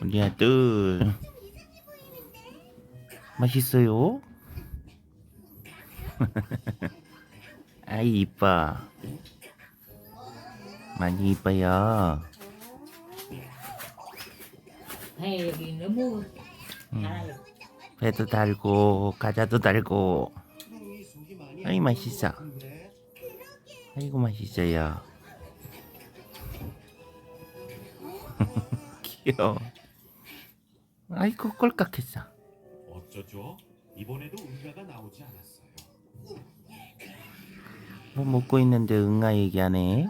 우리 아들 맛있어요? 아이 이뻐. 많이 이뻐요. 배 여기 너무 달아요. 배도 달고 과자도 달고. 아이 맛있어. 아이고 맛있어요. 귀여워 아이고 꼴깍했어 어쩌죠? 이번에도 응가가 나오지 않았어요. 뭐 먹고 있는데 응아 얘기하네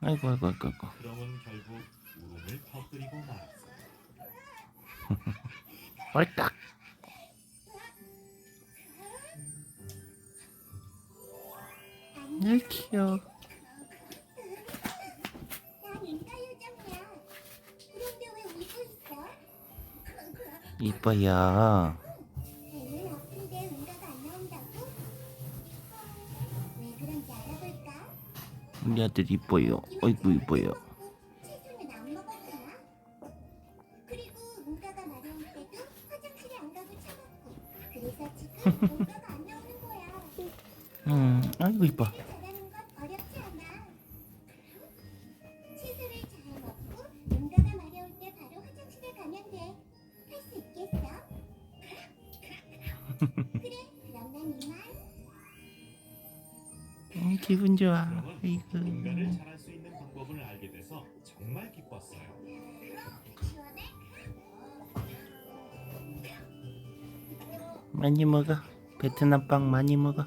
아이고 아이고 아이고 아이고 그러면 결국 울음을 터뜨리고 말았어요. 꼴깍 아이 귀여워 알아볼까? 우리 아들 이뻐요. 어이구 이뻐요. 채소는 안 먹었 이만. 음, 기분 좋아 아이고 응가를 잘할 수 있는 방법을 알게 돼서 정말 기뻤어요. 많이 먹어 베트남 빵 많이 먹어